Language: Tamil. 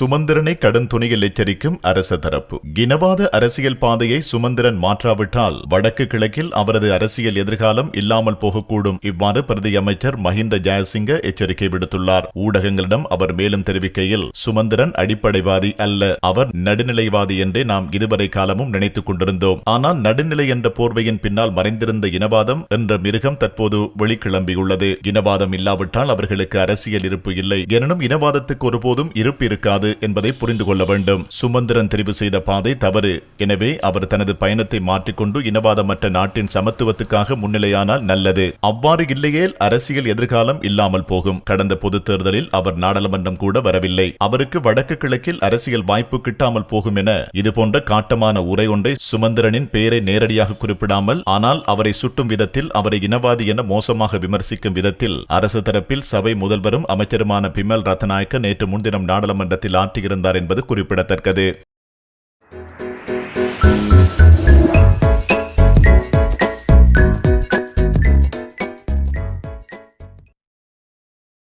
சுமந்திரனை கடும் துணியில் எச்சரிக்கும் அரச தரப்பு. இனவாத அரசியல் பாதையை சுமந்திரன் மாற்றாவிட்டால் வடக்கு கிழக்கில் அவரது அரசியல் எதிர்காலம் இல்லாமல் போகக்கூடும். இவ்வாறு பிரதி அமைச்சர் மஹிந்த ஜெயசிங்க எச்சரிக்கை விடுத்துள்ளார். ஊடகங்களிடம் அவர் மேலும் தெரிவிக்கையில் சுமந்திரன் அடிப்படைவாதி அல்ல. அவர் நடுநிலைவாதி என்றே நாம் இதுவரை காலமும் நினைத்துக் கொண்டிருந்தோம். ஆனால் நடுநிலை என்ற போர்வையின் பின்னால் மறைந்திருந்த இனவாதம் என்ற மிருகம் தற்போது வெளிக்கிளம்பியுள்ளது. இனவாதம் இல்லாவிட்டால் அவர்களுக்கு அரசியல் இருப்பு இல்லை. எனினும் இனவாதத்துக்கு ஒருபோதும் இருப்பு இருக்காது. என்பதை புரிந்து கொள்ள வேண்டும். சுமந்திரன் தெரிவு செய்த பாதை தவறு. எனவே அவர் தனது பயணத்தை மாற்றிக்கொண்டு இனவாதமற்ற நாட்டின் சமத்துவத்துக்காக முன்னிலையானால் நல்லது. அவ்வாறு இல்லையேல் அரசியல் எதிர்காலம் இல்லாமல் போகும். கடந்த பொது தேர்தலில் அவர் நாடாளுமன்றம் கூட வரவில்லை. அவருக்கு வடக்கு கிழக்கில் அரசியல் வாய்ப்பு கிட்டாமல் போகும் என இதுபோன்ற காட்டமான உரை ஒன்றை சுமந்திரனின் பெயரை நேரடியாக குறிப்பிடாமல் ஆனால் அவரை சுட்டும் விதத்தில் அவரை இனவாதி என மோசமாக விமர்சிக்கும் விதத்தில் அரசு தரப்பில் சபை முதல்வரும் அமைச்சருமான பிமல் ரத்நாயக்க நேற்று முன்தினம் நாடாளுமன்றத்தில் ஆற்றியிருந்தார் என்பது குறிப்பிடத்தக்கது.